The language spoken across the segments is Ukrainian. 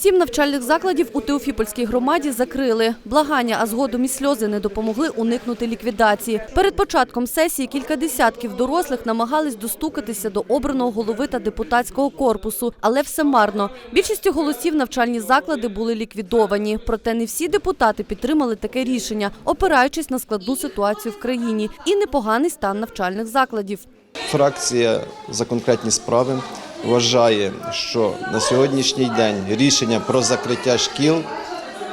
Сім навчальних закладів у Теофіпольській громаді закрили. Благання, а згодом і сльози не допомогли уникнути ліквідації. Перед початком сесії кілька десятків дорослих намагались достукатися до обраного голови та депутатського корпусу, але все марно. Більшістю голосів навчальні заклади були ліквідовані. Проте не всі депутати підтримали таке рішення, опираючись на складну ситуацію в країні і непоганий стан навчальних закладів. Фракція за конкретні справи вважає, що на сьогоднішній день рішення про закриття шкіл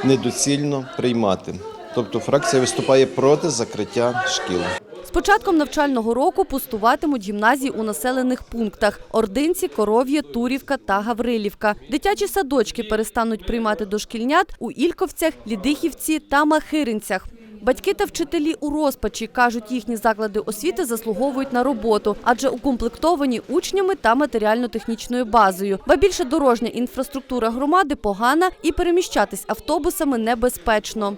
недоцільно приймати. Тобто фракція виступає проти закриття шкіл. З початком навчального року пустуватимуть гімназії у населених пунктах – Ординці, Коров'є, Турівка та Гаврилівка. Дитячі садочки перестануть приймати дошкільнят у Ільковцях, Лідихівці та Махиринцях. Батьки та вчителі у розпачі кажуть, їхні заклади освіти заслуговують на роботу, адже укомплектовані учнями та матеріально-технічною базою. Ба більше дорожня інфраструктура громади погана і переміщатись автобусами небезпечно.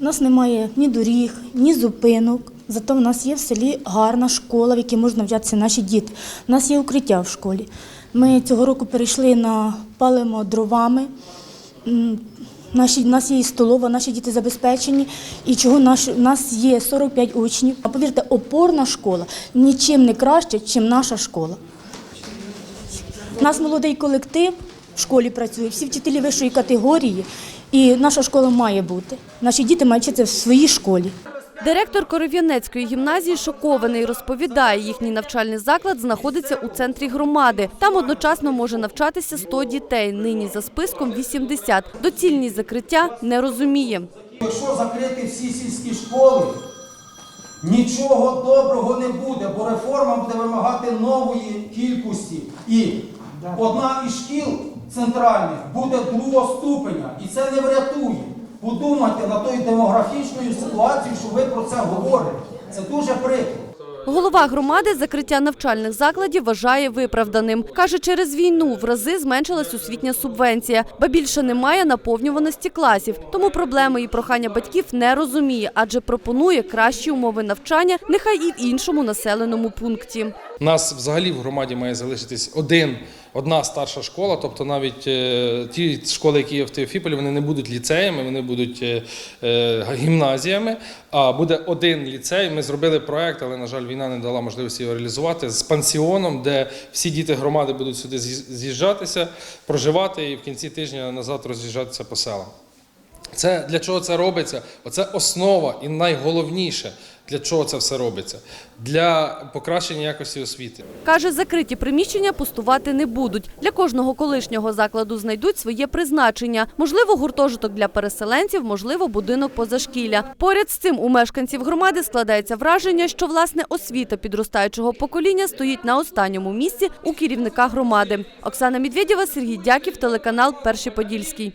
У нас немає ні доріг, ні зупинок. Зато в нас є в селі гарна школа, в якій можуть навчатися наші діти. У нас є укриття в школі. Ми цього року перейшли на палимо дровами. Наші, у нас є і столова, наші діти забезпечені. І чого наш, у нас є 45 учнів. А повірте, опорна школа нічим не краще, ніж наша школа. У нас молодий колектив в школі працює, всі вчителі вищої категорії, і наша школа має бути. Наші діти мають вчитися в своїй школі. Директор Коров'янецької гімназії шокований. Розповідає, їхній навчальний заклад знаходиться у центрі громади. Там одночасно може навчатися 100 дітей. Нині за списком 80. Доцільність закриття не розуміє. Якщо закрити всі сільські школи, нічого доброго не буде, бо реформа буде вимагати нової кількості. І одна із шкіл центральних буде другого ступеня, і це не врятує. Подумайте над тою демографічною ситуацією, що ви про це говорите. Це дуже прикро. Голова громади закриття навчальних закладів вважає виправданим. Каже, через війну в рази зменшилась освітня субвенція, ба більше немає наповнюваності класів. Тому проблеми і прохання батьків не розуміє, адже пропонує кращі умови навчання, нехай і в іншому населеному пункті. У нас взагалі в громаді має залишитись один, одна старша школа, тобто навіть е, ті школи, які є в Теофіполі, вони не будуть ліцеями, вони будуть е, е, гімназіями. А буде один ліцей. Ми зробили проект, але на жаль, війна не дала можливості його реалізувати з пансіоном, де всі діти громади будуть сюди з'їжджатися, проживати і в кінці тижня назад роз'їжджатися по селам. Це для чого це робиться? Оце основа і найголовніше, для чого це все робиться для покращення якості освіти. Каже, закриті приміщення пустувати не будуть. Для кожного колишнього закладу знайдуть своє призначення. Можливо, гуртожиток для переселенців, можливо, будинок позашкілля. Поряд з цим у мешканців громади складається враження, що власне освіта підростаючого покоління стоїть на останньому місці у керівника громади. Оксана Медведєва, Сергій Дяків, телеканал Перший Подільський.